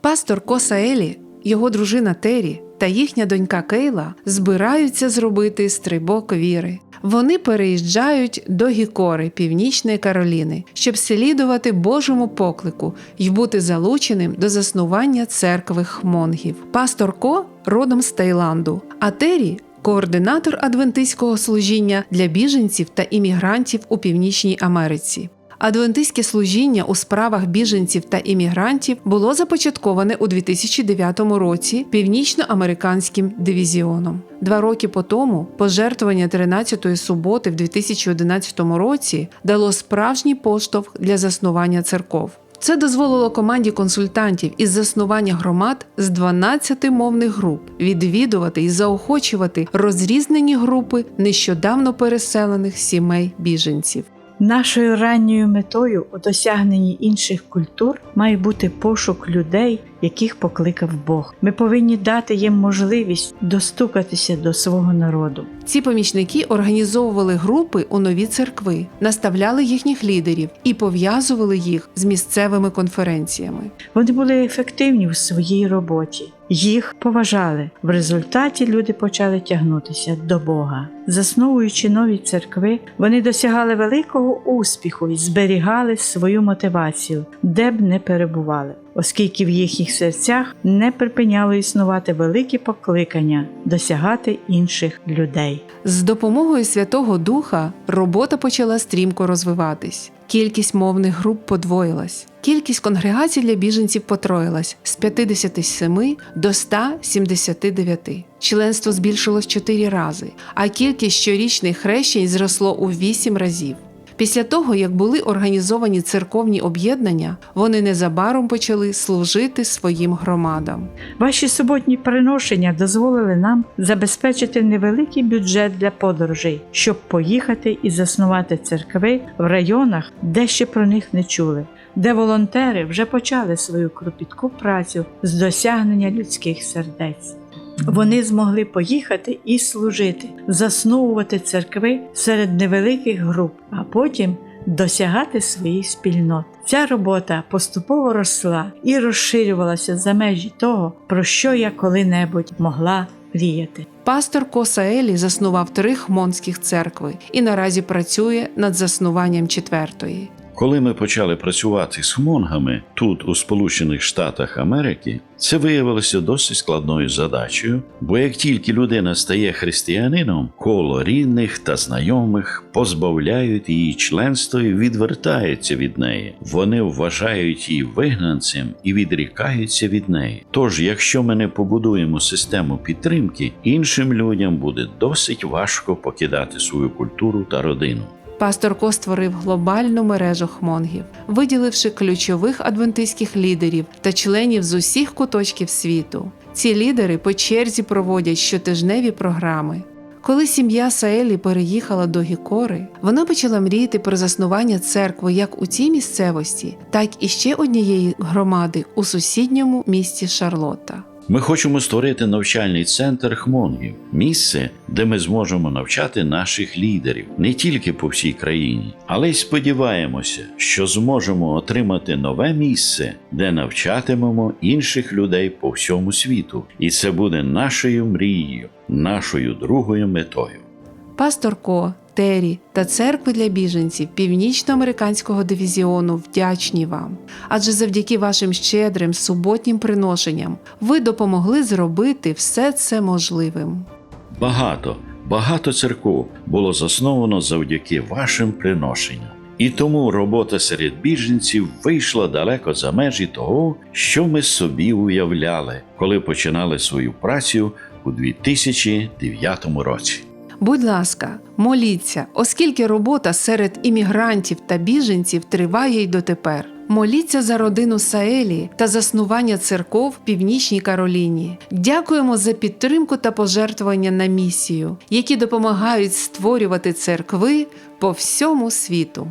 Пастор Косаелі, його дружина Террі та їхня донька Кейла збираються зробити стрибок віри. Вони переїжджають до Гікори, Північної Кароліни, щоб слідувати Божому поклику і бути залученим до заснування церкви хмонгів. Пастор Ко родом з Таїланду, а Террі координатор адвентистського служіння для біженців та іммігрантів у Північній Америці. Адвентистське служіння у справах біженців та іммігрантів було започатковане у 2009 році північноамериканським дивізіоном. Два роки по тому пожертвування 13-ї суботи в 2011 році дало справжній поштовх для заснування церков. Це дозволило команді консультантів із заснування громад з 12 мовних груп відвідувати і заохочувати розрізнені групи нещодавно переселених сімей біженців. Нашою ранньою метою у досягненні інших культур має бути пошук людей, яких покликав Бог. Ми повинні дати їм можливість достукатися до свого народу. Ці помічники організовували групи у нові церкви, наставляли їхніх лідерів і пов'язували їх з місцевими конференціями. Вони були ефективні в своїй роботі. Їх поважали. В результаті люди почали тягнутися до Бога. Засновуючи нові церкви, вони досягали великого успіху і зберігали свою мотивацію, де б не перебували, оскільки в їхніх серцях не припиняло існувати великі покликання досягати інших людей. З допомогою Святого Духа робота почала стрімко розвиватись. Кількість мовних груп подвоїлась. Кількість конгрегацій для біженців потроїлась з 57 до 179. Членство збільшилось 4 рази, а кількість щорічних хрещень зросло у 8 разів. Після того, як були організовані церковні об'єднання, вони незабаром почали служити своїм громадам. Ваші суботні приношення дозволили нам забезпечити невеликий бюджет для подорожей, щоб поїхати і заснувати церкви в районах, де ще про них не чули, де волонтери вже почали свою кропітку працю з досягнення людських сердець. Вони змогли поїхати і служити, засновувати церкви серед невеликих груп, а потім досягати своїх спільнот. Ця робота поступово росла і розширювалася за межі того, про що я коли-небудь могла мріяти. Пастор Косаелі заснував три хмонських церкви і наразі працює над заснуванням четвертої. Коли ми почали працювати з хмонгами тут, у Сполучених Штатах Америки, це виявилося досить складною задачею, бо як тільки людина стає християнином, коло рідних та знайомих позбавляють її членства і відвертаються від неї. Вони вважають її вигнанцем і відрікаються від неї. Тож, якщо ми не побудуємо систему підтримки, іншим людям буде досить важко покидати свою культуру та родину. Пастор Ко створив глобальну мережу хмонгів, виділивши ключових адвентистських лідерів та членів з усіх куточків світу. Ці лідери по черзі проводять щотижневі програми. Коли сім'я Саелі переїхала до Гікори, вона почала мріяти про заснування церкви як у цій місцевості, так і ще однієї громади у сусідньому місті Шарлотта. Ми хочемо створити навчальний центр хмонгів, місце, де ми зможемо навчати наших лідерів не тільки по всій країні, але й сподіваємося, що зможемо отримати нове місце, де навчатимемо інших людей по всьому світу. І це буде нашою мрією, нашою другою метою. Пастор Ко, Террі та церкви для біженців Північноамериканського дивізіону вдячні вам. Адже завдяки вашим щедрим суботнім приношенням ви допомогли зробити все це можливим. Багато, багато церков було засновано завдяки вашим приношенням. І тому робота серед біженців вийшла далеко за межі того, що ми собі уявляли, коли починали свою працю у 2009 році. Будь ласка, моліться, оскільки робота серед іммігрантів та біженців триває й дотепер. Моліться за родину Саелі та заснування церков в Північній Кароліні. Дякуємо за підтримку та пожертвування на місію, які допомагають створювати церкви по всьому світу.